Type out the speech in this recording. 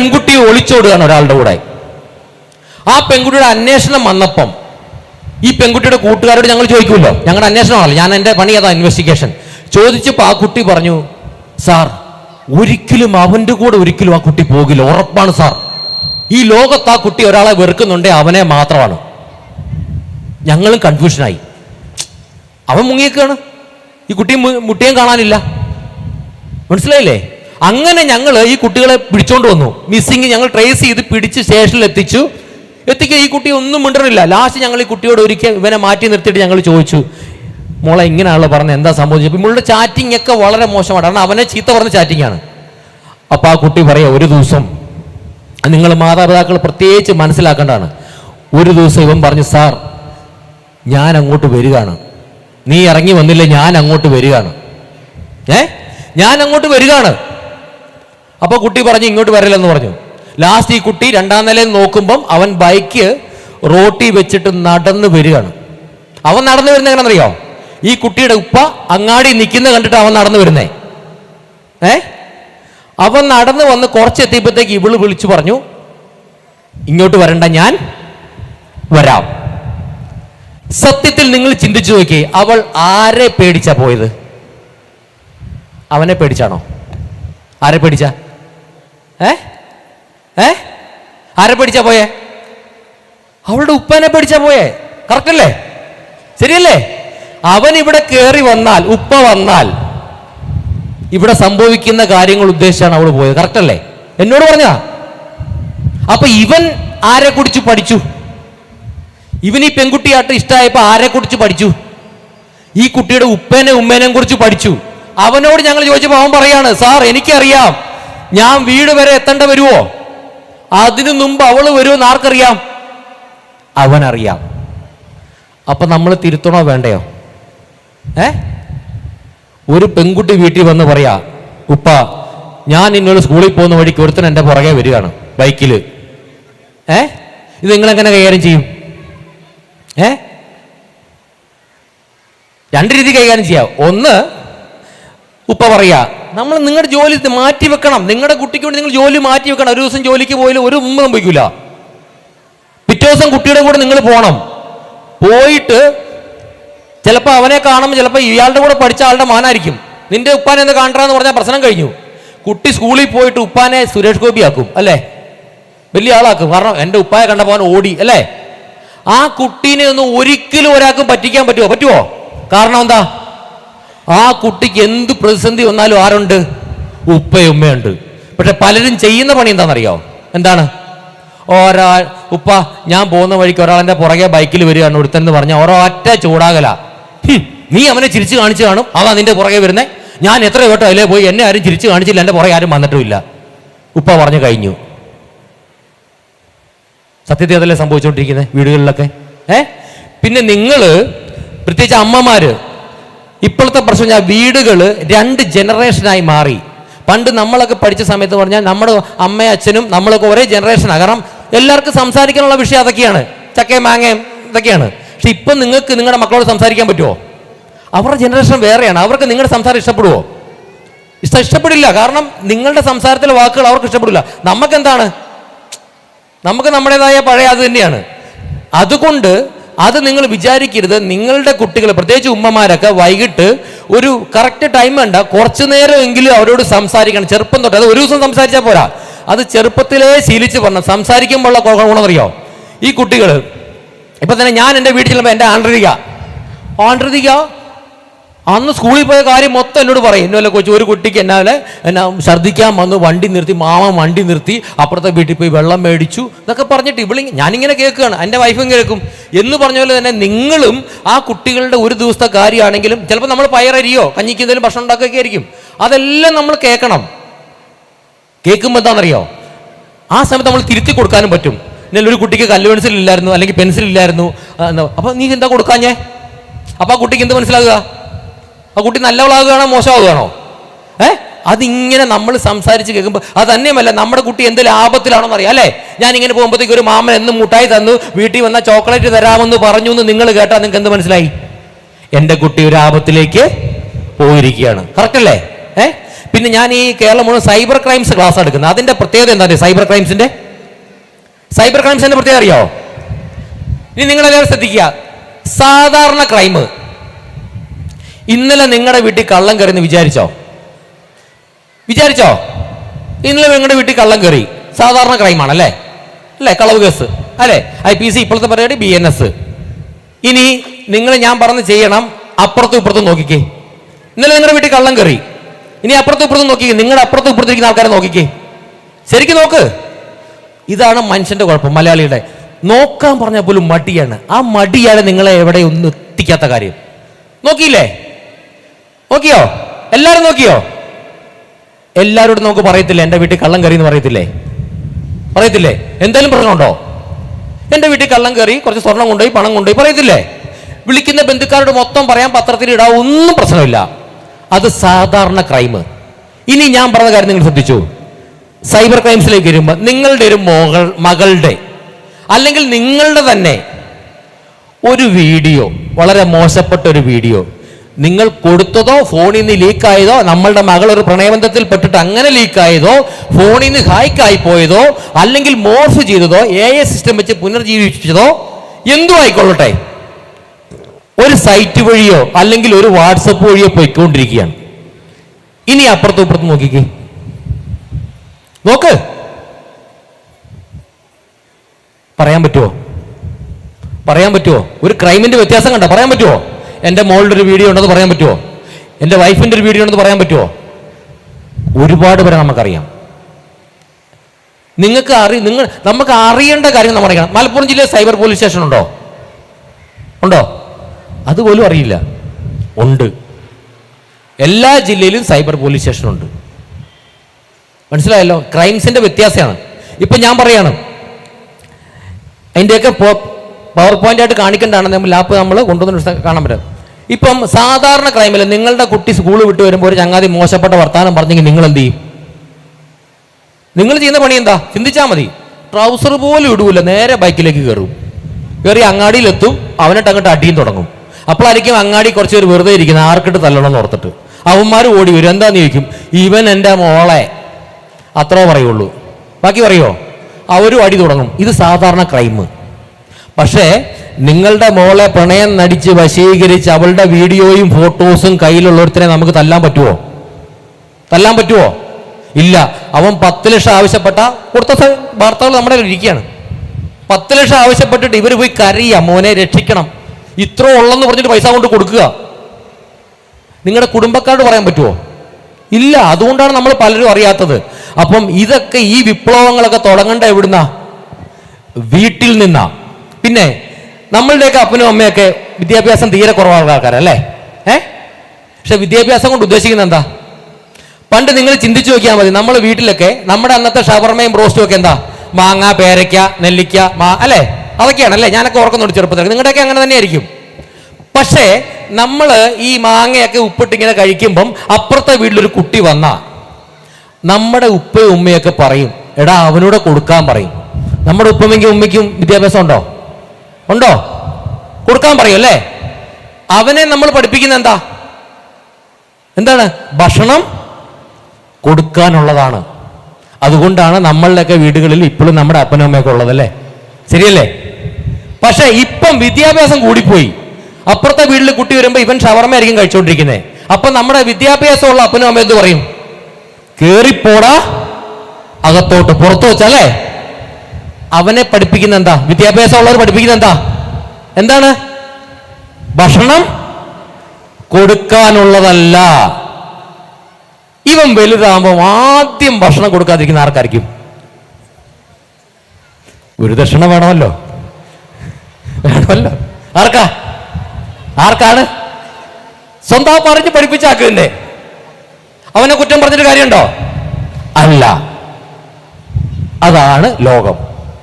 പെൺകുട്ടി ഒളിച്ചോടുകയാണ് ഒരാളുടെ കൂടെ. ആ പെൺകുട്ടിയുടെ അന്വേഷണം വന്നപ്പം ഈ പെൺകുട്ടിയുടെ കൂട്ടുകാരോട് ഞങ്ങൾ ചോദിക്കുമല്ലോ. ഞങ്ങളുടെ അന്വേഷണമാണല്ലോ ഞാൻ എന്റെ പണി അതാ ഇൻവെസ്റ്റിഗേഷൻ ചോദിച്ചപ്പോൾ ആ കുട്ടി പറഞ്ഞു സാർ ഒരിക്കലും അവന്റെ കൂടെ ഒരിക്കലും ആ കുട്ടി പോകില്ല. ഉറപ്പാണ് സാർ. ഈ ലോകത്ത് ആ കുട്ടി ഒരാളെ വെറുക്കുന്നുണ്ടേ അവനെ മാത്രമാണ്. ഞങ്ങളും കൺഫ്യൂഷനായി അവൻ മുങ്ങിയേക്കാണ്. ഈ കുട്ടി മുട്ടിയും കാണാനില്ല. മനസ്സിലായില്ലേ? അങ്ങനെ ഞങ്ങൾ ഈ കുട്ടികളെ പിടിച്ചോണ്ട് വന്നു. മിസ്സിങ് ഞങ്ങൾ ട്രേസ് ചെയ്ത് പിടിച്ച് സ്റ്റേഷനിൽ എത്തിച്ചു. എത്തിക്കുക ഈ കുട്ടി ഒന്നും മിണ്ടറില്ല ലാസ്റ്റ് ഞങ്ങൾ ഈ കുട്ടിയോട് ഒരിക്കൽ ഇവനെ മാറ്റി നിർത്തിയിട്ട് ഞങ്ങൾ ചോദിച്ചു മോളെ ഇങ്ങനെയാണല്ലോ പറഞ്ഞത്. എന്താ സംഭവിച്ചത്? ഇവളുടെ ചാറ്റിംഗ് ഒക്കെ വളരെ മോശമാണ്. കാരണം അവനെ ചീത്ത പറഞ്ഞ ചാറ്റിംഗ് ആണ്. അപ്പോൾ ആ കുട്ടി പറയാ ഒരു ദിവസം നിങ്ങൾ മാതാപിതാക്കൾ പ്രത്യേകിച്ച് മനസ്സിലാക്കേണ്ടതാണ്. ഒരു ദിവസം ഇവൻ പറഞ്ഞു സാർ ഞാൻ അങ്ങോട്ട് വരികയാണ്. നീ ഇറങ്ങി വന്നില്ല? ഞാൻ അങ്ങോട്ട് വരികയാണ്. ഏ? ഞാൻ അങ്ങോട്ട് വരികയാണ്. അപ്പൊ കുട്ടി പറഞ്ഞു ഇങ്ങോട്ട് വരില്ലെന്ന് പറഞ്ഞു. ലാസ്റ്റ് ഈ കുട്ടി രണ്ടാം നിലയിൽ നോക്കുമ്പം അവൻ ബൈക്ക് റോട്ടി വെച്ചിട്ട് നടന്ന് വരികയാണ്. അവൻ നടന്നു വരുന്ന എങ്ങനെയാണെന്നറിയോ? ഈ കുട്ടിയുടെ ഉപ്പ അങ്ങാടി നിൽക്കുന്ന കണ്ടിട്ട് അവൻ നടന്നു വരുന്നേ. ഏ? അവൻ നടന്നു വന്ന് കുറച്ചെത്തിയപ്പോഴത്തേക്ക് ഇവൾ വിളിച്ചു പറഞ്ഞു ഇങ്ങോട്ട് വരണ്ട ഞാൻ വരാം. സത്യത്തിൽ നിങ്ങൾ ചിന്തിച്ചു നോക്കി അവൾ ആരെ പേടിച്ചാ പോയത്? അവനെ പേടിച്ചാണോ? ആരെ പേടിച്ച? ഏ? ഏ? ആരെ പഠിച്ചാ പോയേ? അവളുടെ ഉപ്പനെ പഠിച്ചാ പോയേ? കറക്റ്റ് അല്ലേ? ശരിയല്ലേ? അവൻ ഇവിടെ കയറി വന്നാൽ ഉപ്പ വന്നാൽ ഇവിടെ സംഭവിക്കുന്ന കാര്യങ്ങൾ ഉദ്ദേശിച്ചാണ് അവൾ പോയത്. കറക്റ്റ് അല്ലേ? എന്നോട് പറഞ്ഞാ അപ്പൊ ഇവൻ ആരെ കുറിച്ച് പഠിച്ചു? ഇവൻ ഈ പെൺകുട്ടിയായിട്ട് ഇഷ്ടമായപ്പോ ആരെ കുറിച്ച് പഠിച്ചു? ഈ കുട്ടിയുടെ ഉപ്പേനെ ഉമ്മേനെയും കുറിച്ച് പഠിച്ചു. അവനോട് ഞങ്ങൾ ചോദിച്ചപ്പോൾ അവൻ പറയാണ് സാർ എനിക്കറിയാം. ഞാൻ വീട് വരെ എത്തേണ്ട വരുമോ അതിനു മുമ്പ് അവൾ വരുമെന്ന് ആർക്കറിയാം? അവനറിയാം. അപ്പൊ നമ്മൾ തിരുത്തണോ വേണ്ടയോ? ഏ? ഒരു പെൺകുട്ടി വീട്ടിൽ വന്ന് പറയാ ഉപ്പ ഞാൻ ഇന്നൊരു സ്കൂളിൽ പോകുന്ന വഴിക്ക് ഒരുത്തൻ എന്റെ പുറകെ വരികയാണ് ബൈക്കിൽ ഏ? ഇത് നിങ്ങൾ എങ്ങനെ കൈകാര്യം ചെയ്യും? ഏ? രണ്ട് രീതി കൈകാര്യം ചെയ്യാം. ഒന്ന് ഉപ്പ പറയാ നമ്മൾ നിങ്ങളുടെ ജോലി മാറ്റി വെക്കണം. നിങ്ങളുടെ കുട്ടിക്ക് വേണ്ടി നിങ്ങൾ ജോലി മാറ്റി വെക്കണം. ഒരു ദിവസം ജോലിക്ക് പോയാലും ഒരു മുമ്പ് സംഭവിക്കില്ല പിറ്റേ ദിവസം കുട്ടിയുടെ കൂടെ നിങ്ങൾ പോകണം പോയിട്ട് ചിലപ്പോൾ അവനെ കാണുമ്പോൾ ചിലപ്പോൾ ഇയാളുടെ കൂടെ പഠിച്ച ആളുടെ മാനായിരിക്കും. നിന്റെ ഉപ്പാനെ എന്ന് കാണണ്ടെന്ന് പറഞ്ഞാൽ പ്രശ്നം കഴിഞ്ഞു. കുട്ടി സ്കൂളിൽ പോയിട്ട് ഉപ്പാനെ സുരേഷ് ഗോപി ആക്കും അല്ലേ? വലിയ ആളാക്കും. കാരണം എന്റെ ഉപ്പായെ കണ്ടപ്പോൾ അവൻ ഓടി അല്ലേ? ആ കുട്ടീനെ ഒന്നും ഒരിക്കലും ഒരാൾക്കും പറ്റിക്കാൻ പറ്റുമോ പറ്റുമോ കാരണം എന്താ? ആ കുട്ടിക്ക് എന്ത് പ്രതിസന്ധി വന്നാലും ആരുണ്ട്? ഉപ്പയും ഉമ്മയുണ്ട്. പക്ഷെ പലരും ചെയ്യുന്ന പണി എന്താണെന്നറിയോ? എന്താണ്? ഒരാൾ ഉപ്പ ഞാൻ പോകുന്ന വഴിക്ക് ഒരാൾ എന്റെ പുറകെ ബൈക്കിൽ വരികയാണ്. ഒരുത്തൻ പറഞ്ഞ ഒരൊറ്റ ചൂടാകല. ഹും, നീ അവനെ ചിരിച്ചു കാണിച്ചു കാണും. അതാ നിന്റെ പുറകെ വരുന്നേ. ഞാൻ എത്ര വട്ടം അതിലേ പോയി എന്നെ ആരും ചിരിച്ചു കാണിച്ചില്ല. എന്റെ പുറകെ ആരും വന്നിട്ടുമില്ല. ഉപ്പ പറഞ്ഞു കഴിഞ്ഞു. സത്യത്തിൽ അതല്ലേ സംഭവിച്ചുകൊണ്ടിരിക്കുന്നത് വീടുകളിലൊക്കെ? ഏ? പിന്നെ നിങ്ങൾ പ്രത്യേകിച്ച് അമ്മമാര് ഇപ്പോഴത്തെ പ്രശ്നം ഞാൻ വീടുകൾ രണ്ട് ജനറേഷനായി മാറി. പണ്ട് നമ്മളൊക്കെ പഠിച്ച സമയത്ത് പറഞ്ഞാൽ നമ്മുടെ അമ്മയും അച്ഛനും നമ്മളൊക്കെ ഒരേ ജനറേഷനാണ് കാരണം എല്ലാവർക്കും സംസാരിക്കാനുള്ള വിഷയം അതൊക്കെയാണ്. ചക്കയും മാങ്ങയും ഇതൊക്കെയാണ്. പക്ഷെ ഇപ്പം നിങ്ങൾക്ക് നിങ്ങളുടെ മക്കളോട് സംസാരിക്കാൻ പറ്റുമോ? അവരുടെ ജനറേഷൻ വേറെയാണ്. അവർക്ക് നിങ്ങളുടെ സംസാരം ഇഷ്ടപ്പെടുമോ ഇഷ്ടം ഇഷ്ടപ്പെടില്ല. കാരണം നിങ്ങളുടെ സംസാരത്തിലെ വാക്കുകൾ അവർക്ക് ഇഷ്ടപ്പെടില്ല. നമുക്കെന്താണ് നമുക്ക് നമ്മുടേതായ പഴയ അത് തന്നെയാണ്. അതുകൊണ്ട് അത് നിങ്ങൾ വിചാരിക്കരുത്. നിങ്ങളുടെ കുട്ടികൾ പ്രത്യേകിച്ച് ഉമ്മമാരൊക്കെ വൈകിട്ട് ഒരു കറക്റ്റ് ടൈം വേണ്ട കുറച്ചു നേരമെങ്കിലും അവരോട് സംസാരിക്കണം. ചെറുപ്പം തൊട്ട് അത് ഒരു ദിവസം സംസാരിച്ചാൽ പോരാ. അത് ചെറുപ്പത്തിലേ ശീലിച്ച് പറഞ്ഞു സംസാരിക്കുമ്പോഴുള്ള ഗുണം- ഗുണമെന്നറിയോ ഈ കുട്ടികൾ ഇപ്പൊ തന്നെ ഞാൻ എന്റെ വീട്ടിൽ ചെല്ലുമ്പോൾ എന്റെ ആണ്ടരിക ആണ്ടരിക അന്ന് സ്കൂളിൽ പോയ കാര്യം മൊത്തം എന്നോട് പറയും. എന്നല്ല കൊച്ചു ഒരു കുട്ടിക്ക് എന്നാലെ എന്നാ ഛർദ്ദിക്കാൻ വന്നു വണ്ടി നിർത്തി മാമ വണ്ടി നിർത്തി അപ്പുറത്തെ വീട്ടിൽ പോയി വെള്ളം മേടിച്ചു എന്നൊക്കെ പറഞ്ഞിട്ട് ഇവിളി ഞാനിങ്ങനെ കേൾക്കുകയാണ്. എന്റെ വൈഫും കേൾക്കും. എന്ന് പറഞ്ഞ പോലെ തന്നെ നിങ്ങളും ആ കുട്ടികളുടെ ഒരു ദിവസത്തെ കാര്യമാണെങ്കിലും ചിലപ്പോൾ നമ്മൾ പയറരിയോ കഞ്ഞിക്ക് എന്തെങ്കിലും ഭക്ഷണം ഉണ്ടാക്കുകയൊക്കെ ആയിരിക്കും. അതെല്ലാം നമ്മൾ കേൾക്കണം. കേൾക്കുമ്പോൾ എന്താണെന്നറിയോ? ആ സമയത്ത് നമ്മൾ തിരുത്തി കൊടുക്കാനും പറ്റും. എന്നാൽ ഒരു കുട്ടിക്ക് കല്ല് പെൻസിൽ ഇല്ലായിരുന്നു അല്ലെങ്കിൽ പെൻസിൽ ഇല്ലായിരുന്നു അപ്പോൾ നീ എന്താ കൊടുക്കാഞ്ഞേ? അപ്പോൾ ആ കുട്ടിക്ക് എന്ത് മനസ്സിലാകുക? ആ കുട്ടി നല്ലവളാകുകയാണോ മോശമാകുകയാണോ? ഏ? അതിങ്ങനെ നമ്മൾ സംസാരിച്ച് കേൾക്കുമ്പോൾ അത് തന്നെയുമല്ല നമ്മുടെ കുട്ടി എന്ത് ലാഭത്തിലാണോ അറിയാം അല്ലേ? ഞാൻ ഇങ്ങനെ പോകുമ്പോഴത്തേക്ക് ഒരു മാമൻ എന്നും മുട്ടായി തന്നു വീട്ടിൽ വന്ന ചോക്ലേറ്റ് തരാമെന്ന് പറഞ്ഞു എന്ന് നിങ്ങൾ കേട്ടാൽ നിങ്ങൾക്ക് എന്ത് മനസ്സിലായി? എന്റെ കുട്ടി ഒരു ആപത്തിലേക്ക് പോയിരിക്കുകയാണ്. കറക്റ്റ് അല്ലേ? ഏ? പിന്നെ ഞാൻ ഈ കേരളം മുഴുവൻ സൈബർ ക്രൈംസ് ക്ലാസ് എടുക്കുന്നത്. അതിന്റെ പ്രത്യേകത എന്താണ് സൈബർ ക്രൈംസിന്റെ സൈബർ ക്രൈംസിന്റെ പ്രത്യേകത അറിയോ? ഇനി നിങ്ങളെല്ലാവരും ശ്രദ്ധിക്കുക. സാധാരണ ക്രൈം ഇന്നലെ നിങ്ങളുടെ വീട്ടിൽ കള്ളം കയറിയെന്ന് വിചാരിച്ചോ? വിചാരിച്ചോ? ഇന്നലെ നിങ്ങളുടെ വീട്ടിൽ കള്ളം കയറി. സാധാരണ ക്രൈമാണ് അല്ലേ അല്ലേ? കളവ് കേസ്. അല്ലേ? ഐ പി സി ഇപ്പോഴത്തെ പരിപാടി ബി എൻ എസ് ഇനി നിങ്ങൾ ഞാൻ പറഞ്ഞ് ചെയ്യണം അപ്പുറത്തും ഇപ്പുറത്തും നോക്കിക്കേ. ഇന്നലെ നിങ്ങളുടെ വീട്ടിൽ കള്ളം കയറി. ഇനി അപ്പുറത്തും ഇപ്പുറത്തും നോക്കിക്കേ. നിങ്ങളുടെ അപ്പുറത്തും ഇപ്പുറത്തിരിക്കുന്ന ആൾക്കാരെ നോക്കിക്കേ. ശരിക്കും നോക്ക്. ഇതാണ് മനുഷ്യന്റെ കുഴപ്പം മലയാളിയുടെ. നോക്കാൻ പറഞ്ഞാൽ പോലും മടിയാണ്. ആ മടിയാണ് നിങ്ങളെ എവിടെ ഒന്നും എത്തിക്കാത്ത കാര്യം. നോക്കിയില്ലേ? നോക്കിയോ? എല്ലാരും നോക്കിയോ? എല്ലാവരോടും നമുക്ക് പറയത്തില്ലേ? എന്റെ വീട്ടിൽ കള്ളം കറി എന്ന് പറയത്തില്ലേ? പറയത്തില്ലേ? എന്തായാലും പ്രശ്നമുണ്ടോ? എന്റെ വീട്ടിൽ കള്ളം കയറി കുറച്ച് സ്വർണം കൊണ്ടുപോയി പണം കൊണ്ടുപോയി പറയത്തില്ലേ? വിളിക്കുന്ന ബന്ധുക്കാരോട് മൊത്തം പറയാൻ പത്രത്തിൽ ഇടാ ഒന്നും പ്രശ്നമില്ല. അത് സാധാരണ ക്രൈം ഇനി ഞാൻ പറഞ്ഞ കാര്യം നിങ്ങൾ ശ്രദ്ധിച്ചു. സൈബർ ക്രൈംസിലേക്ക് വരുമ്പോൾ നിങ്ങളുടെ ഒരു മകൾ മകളുടെ അല്ലെങ്കിൽ നിങ്ങളുടെ തന്നെ ഒരു വീഡിയോ വളരെ മോശപ്പെട്ട ഒരു വീഡിയോ നിങ്ങൾ കൊടുത്തതോ ഫോണിൽ നിന്ന് ലീക്കായതോ നമ്മളുടെ മകൾ ഒരു പ്രണയബന്ധത്തിൽ പെട്ടിട്ട് അങ്ങനെ ലീക്കായതോ ഫോണിൽ നിന്ന് ഹായ്ക്കായി പോയതോ അല്ലെങ്കിൽ മോർഫ് ചെയ്തതോ എ എ സിസ്റ്റം വെച്ച് പുനർജീവിപ്പിച്ചതോ എന്തു ആയിക്കൊള്ളട്ടെ. ഒരു സൈറ്റ് വഴിയോ അല്ലെങ്കിൽ ഒരു വാട്സപ്പ് വഴിയോ പോയിക്കൊണ്ടിരിക്കുകയാണ്. ഇനി അപ്പുറത്തും ഇപ്പുറത്തും നോക്കിക്കേ. നോക്ക്. പറയാൻ പറ്റുമോ പറയാൻ പറ്റുമോ ഒരു ക്രൈമിന്റെ വ്യത്യാസം കണ്ട പറയാൻ പറ്റുമോ എന്റെ മോളുടെ ഒരു വീഡിയോ ഉണ്ടെന്ന് പറയാൻ പറ്റുമോ എന്റെ വൈഫിന്റെ ഒരു വീഡിയോ ഉണ്ടെന്ന് പറയാൻ പറ്റുമോ ഒരുപാട് പേരെ നമുക്കറിയാം. നിങ്ങൾക്ക് അറി നിങ്ങൾ നമുക്ക് അറിയേണ്ട കാര്യം നമ്മൾ അറിയണം. മലപ്പുറം ജില്ലയിൽ സൈബർ പോലീസ് സ്റ്റേഷൻ ഉണ്ടോ? ഉണ്ടോ? അതുപോലും അറിയില്ല. ഉണ്ട്. എല്ലാ ജില്ലയിലും സൈബർ പോലീസ് സ്റ്റേഷൻ ഉണ്ട്. മനസ്സിലായല്ലോ? ക്രൈംസിന്റെ വ്യത്യാസമാണ്. ഇപ്പം ഞാൻ പറയാണ് അതിന്റെയൊക്കെ പവർ പോയിന്റ് ആയിട്ട് കാണിക്കേണ്ടതാണ് നമ്മൾ ലാപ്പ് നമ്മൾ കൊണ്ടുവന്ന് കാണാൻ പറ്റും. ഇപ്പം സാധാരണ ക്രൈമിൽ നിങ്ങളുടെ കുട്ടി സ്കൂൾ വിട്ട് വരുമ്പോൾ ഒരു ചങ്ങാതി മോശപ്പെട്ട വർത്താനം പറഞ്ഞെങ്കിൽ നിങ്ങൾ എന്ത് ചെയ്യും? നിങ്ങൾ ചെയ്യുന്ന പണി എന്താ? ചിന്തിച്ചാൽ മതി. ട്രൗസർ പോലും ഇടൂല നേരെ ബൈക്കിലേക്ക് കയറും കയറി അങ്ങാടിയിലെത്തും അവനിട്ട് അങ്ങോട്ട് അടിയും തുടങ്ങും. അപ്പോഴായിരിക്കും അങ്ങാടി കുറച്ച് പേര് വെറുതെ ഇരിക്കുന്നത് ആർക്കിട്ട് തല്ലണമെന്ന് ഓർത്തിട്ട്. അവന്മാർ ഓടി വരും. എന്താന്ന് ചോദിക്കും? ഇവൻ എന്റെ മോളെ. അത്രേ പറയുള്ളൂ. ബാക്കി പറയുമോ അവരും അടി തുടങ്ങും. ഇത് സാധാരണ ക്രൈം പക്ഷേ നിങ്ങളുടെ മോളെ പ്രണയം നടിച്ച് വശീകരിച്ച് അവളുടെ വീഡിയോയും ഫോട്ടോസും കയ്യിലുള്ളവരത്തിനെ നമുക്ക് തല്ലാൻ പറ്റുമോ തല്ലാൻ പറ്റുമോ ഇല്ല. അവൻ പത്ത് ലക്ഷം ആവശ്യപ്പെട്ട കൊടുത്ത വാർത്തകൾ നമ്മുടെ ഇരിക്കുകയാണ്. പത്ത് ലക്ഷം ആവശ്യപ്പെട്ടിട്ട് ഇവർ പോയി കരയുക. മോനെ രക്ഷിക്കണം. ഇത്ര ഉള്ളെന്ന് പറഞ്ഞിട്ട് പൈസ കൊണ്ട് കൊടുക്കുക. നിങ്ങളുടെ കുടുംബക്കാരോട് പറയാൻ പറ്റുമോ ഇല്ല. അതുകൊണ്ടാണ് നമ്മൾ പലരും അറിയാത്തത്. അപ്പം ഇതൊക്കെ ഈ വിപ്ലവങ്ങളൊക്കെ തുടങ്ങേണ്ട എവിടുന്ന? വീട്ടിൽ നിന്നാ. പിന്നെ നമ്മളുടെയൊക്കെ അപ്പനും അമ്മയൊക്കെ വിദ്യാഭ്യാസം തീരെ കുറവാണ് ആൾക്കാരല്ലേ? ഏ? പക്ഷെ വിദ്യാഭ്യാസം കൊണ്ട് ഉദ്ദേശിക്കുന്നത് എന്താ? പണ്ട് നിങ്ങൾ ചിന്തിച്ചു നോക്കിയാൽ മതി നമ്മൾ വീട്ടിലൊക്കെ നമ്മുടെ അന്നത്തെ ഷവർമയും ബ്രോസ്റ്റും ഒക്കെ എന്താ? മാങ്ങ പേരയ്ക്ക നെല്ലിക്ക മാ അല്ലേ? അതൊക്കെയാണ് അല്ലേ ഞാനൊക്കെ ഓർക്കുന്നുണ്ട് ചെറുപ്പത്തിൽ നിങ്ങളുടെയൊക്കെ അങ്ങനെ തന്നെയായിരിക്കും. പക്ഷേ നമ്മൾ ഈ മാങ്ങയൊക്കെ ഉപ്പിട്ടിങ്ങനെ കഴിക്കുമ്പം അപ്പുറത്തെ വീട്ടിലൊരു കുട്ടി വന്ന നമ്മുടെ ഉപ്പയും ഉമ്മയൊക്കെ പറയും എടാ അവനൂടെ കൊടുക്കാൻ പറയും. നമ്മുടെ ഉപ്പമ്മയ്ക്കും ഉമ്മയ്ക്കും വിദ്യാഭ്യാസം ഉണ്ടോ? ഉണ്ടോ? കൊടുക്കാൻ പറയും അല്ലേ? അവനെ നമ്മൾ പഠിപ്പിക്കുന്ന എന്താ? എന്താണ്? ഭക്ഷണം കൊടുക്കാനുള്ളതാണ്. അതുകൊണ്ടാണ് നമ്മളുടെയൊക്കെ വീടുകളിൽ ഇപ്പോഴും നമ്മുടെ അപ്പനും അമ്മയൊക്കെ ഉള്ളത് അല്ലേ? ശരിയല്ലേ? പക്ഷെ ഇപ്പം വിദ്യാഭ്യാസം കൂടിപ്പോയി. അപ്പുറത്തെ വീട്ടിൽ കുട്ടി വരുമ്പോൾ ഇവൻ ഷവർമ ആയിരിക്കും കഴിച്ചുകൊണ്ടിരിക്കുന്നത് അപ്പൊ നമ്മുടെ വിദ്യാഭ്യാസമുള്ള അപ്പനും അമ്മ എന്ത് പറയും? കേറിപ്പോടാ. അകത്തോട്ട് പുറത്തു വെച്ചല്ലേ അവനെ പഠിപ്പിക്കുന്ന എന്താ? വിദ്യാഭ്യാസം ഉള്ളവർ പഠിപ്പിക്കുന്ന എന്താ? എന്താണ്? ഭക്ഷണം കൊടുക്കാനുള്ളതല്ല. ഇവൻ വലുതാകുമ്പോൾ ആദ്യം ഭക്ഷണം കൊടുക്കാതിരിക്കുന്ന ആർക്കായിരിക്കും? ഗുരുദക്ഷിണ വേണമല്ലോ. വേണമല്ലോ. ആർക്കാ? ആർക്കാണ്? സ്വന്തം പറഞ്ഞ് പഠിപ്പിച്ചാക്കുന്നേ അവനെ കുറ്റം പറഞ്ഞിട്ട് കാര്യമുണ്ടോ? അല്ല. അതാണ് ലോകം.